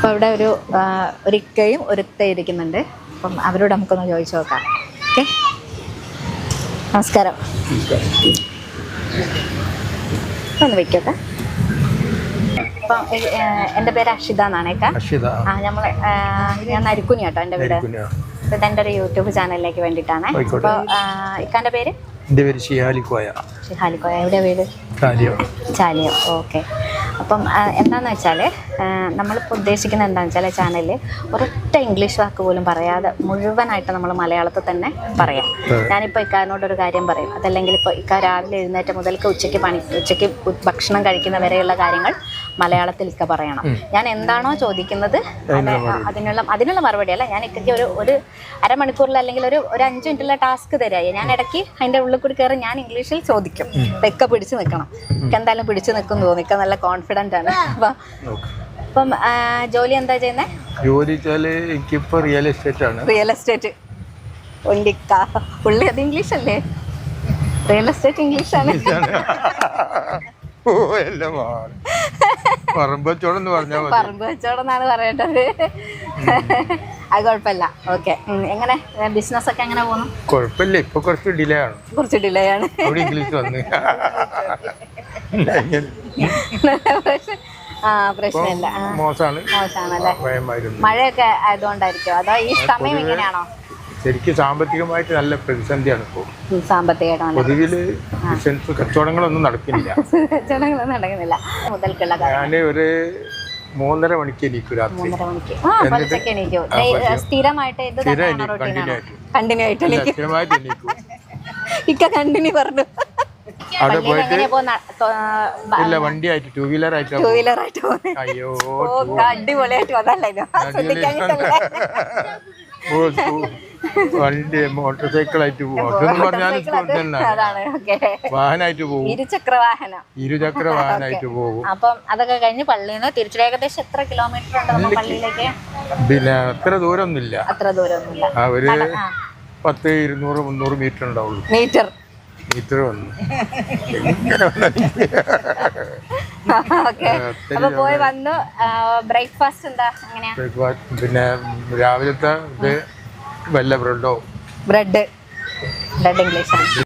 അപ്പോൾ അവിടെ ഒരു ഒരിക്കയും ഒരു ഇക്കയും ഒരു ഇത്തയും ഇരിക്കുന്നുണ്ട് അപ്പം അവരോട് നമുക്കൊന്ന് ചോദിച്ചു നോക്കാം. ഓക്കെ? നമസ്കാരം. ഒന്ന് വയ്ക്കട്ടെ അപ്പം എന്റെ പേര് അക്ഷിത എന്നാണേക്കാ ആ നമ്മൾ ഞാൻ നരിക്കുനി കേട്ടോ എന്റെ വീട്. ഇത് എന്റെ ഒരു യൂട്യൂബ് ചാനലിലേക്ക് വേണ്ടിയിട്ടാണ്. അപ്പോൾ ഇക്കാന്റെ പേര്? എന്റെ പേര് ഷിഹാലിക്കോയ. ഷിഹാലിക്കോയ. എവിടെയാണ് വീട്? ചാലിയോ. ചാലിയോ. ഓക്കെ. അപ്പം എന്താണെന്ന് വെച്ചാൽ നമ്മളിപ്പോൾ ഉദ്ദേശിക്കുന്നത് എന്താണെന്ന് വെച്ചാൽ ചാനലിൽ ഒരൊറ്റ ഇംഗ്ലീഷ് വാക്ക് പോലും പറയാതെ മുഴുവനായിട്ട് നമ്മൾ മലയാളത്തിൽ തന്നെ പറയാം. ഞാനിപ്പോൾ ഇക്കാരനോട് ഒരു കാര്യം പറയും. അതല്ലെങ്കിൽ ഇപ്പോൾ ഇക്ക രാവിലെ എഴുന്നേറ്റ മുതൽക്ക് ഉച്ചയ്ക്ക് പണി ഉച്ചയ്ക്ക് ഭക്ഷണം കഴിക്കുന്നവരെയുള്ള കാര്യങ്ങൾ മലയാളത്തിൽ ഇക്ക പറയണം. ഞാൻ എന്താണോ ചോദിക്കുന്നത് അത് അതിനുള്ള അതിനുള്ള മറുപടി അല്ല. ഞാൻ ഇക്കയ്ക്ക് ഒരു ഒരു അരമണിക്കൂറിൽ അല്ലെങ്കിൽ ഒരു ഒരു അഞ്ച് മിനിറ്റുള്ള ടാസ്ക് തരായി ഞാൻ ഇടയ്ക്ക് അതിന്റെ ഉള്ളിൽ കൂടി കയറി ഞാൻ ഇംഗ്ലീഷിൽ ചോദിക്കും. ഇക്ക പിടിച്ച് നിൽക്കണം ഇക്ക എന്തായാലും പിടിച്ച് നിൽക്കും തോന്നി ഇക്ക നല്ല കോൺഫിഡന്റ് ആണ്. അപ്പം അപ്പം ജോലി എന്താ ചെയ്യുന്നത് ജോലി എനിക്കിപ്പോ റിയൽ എസ്റ്റേറ്റ് ആണ്. റിയൽ എസ്റ്റേറ്റ് ഉണ്ടിക്ക പുള്ളി അത് ഇംഗ്ലീഷ് അല്ലേ? റിയൽ എസ്റ്റേറ്റ് ഇംഗ്ലീഷ് മതി. പറമ്പ് കച്ചവടം എന്നാണ് പറയേണ്ടത് അത് കുഴപ്പമില്ല. ഓക്കെ എങ്ങനെ? ബിസിനസ് ഒക്കെ എങ്ങനെ പോകുന്നു? കുഴപ്പമില്ല. ഇപ്പൊ കുറച്ച് ഡിലേ ആണ്. കുറച്ച് ഡിലേ ആണ്. ഇംഗ്ലീഷ് വന്ന്. പ്രശ്നമില്ല. മോശമാണ്. മോശമാണല്ലേ? മഴയൊക്കെ ആയതുകൊണ്ടായിരിക്കും അതോ ഈ സമയം ഇങ്ങനെയാണോ? ശരിക്കും സാമ്പത്തികമായിട്ട് നല്ല പ്രതിസന്ധിയാണ് ഇപ്പോൾ പൊതുവിൽ ബിസിനസ് കച്ചവടങ്ങളൊന്നും നടക്കുന്നില്ല. കച്ചവടങ്ങളൊന്നും നടക്കുന്നില്ല. മുതൽക്കുള്ള ഞാൻ ഒരു മൂന്നര മണിക്ക് എണീക്കും രാത്രി. സ്ഥിരമായിട്ട് കണ്ടിന്യൂ ആയിട്ട്. എണീക്കും. ഇക്ക കണ്ടിന്യൂ പറഞ്ഞു. അവിടെ പോയിട്ട് ഇല്ല വണ്ടി ആയിട്ട് ടൂ വീലർ ആയിട്ട് ടൂ വീലർ ആയിട്ട് അയ്യോ അടിപൊളിയായിട്ട് വന്നല്ലോ വണ്ടി മോട്ടോർ സൈക്കിൾ ആയിട്ട് പോകും വാഹനമായിട്ട് പോകും ഇരുചക്ര വാഹനം. ഇരുചക്ര വാഹനമായിട്ട് പോകും അപ്പം അതൊക്കെ കഴിഞ്ഞ് പള്ളിയിൽ നിന്ന് തിരിച്ചു ഏകദേശം എത്ര കിലോമീറ്റർ ഉണ്ട് നമ്മൾ പള്ളിയിലേക്ക്? പിന്നെ അത്ര ദൂരമൊന്നുമില്ല അത്ര ദൂരമൊന്നുമില്ല. അവർ. പത്ത് ഇരുന്നൂറ് മുന്നൂറ് മീറ്റർ ഉണ്ടാവുള്ളൂ. മീറ്റർ വന്നു അപ്പൊ പോയി വന്നു. ബ്രേക്ക്ഫാസ്റ്റ് എന്താ ബ്രേക്ക്ഫാസ്റ്റ് പിന്നെ രാവിലത്തെ ഇത് വല്ല ബ്രെഡോ? ബ്രെഡ്. Bread English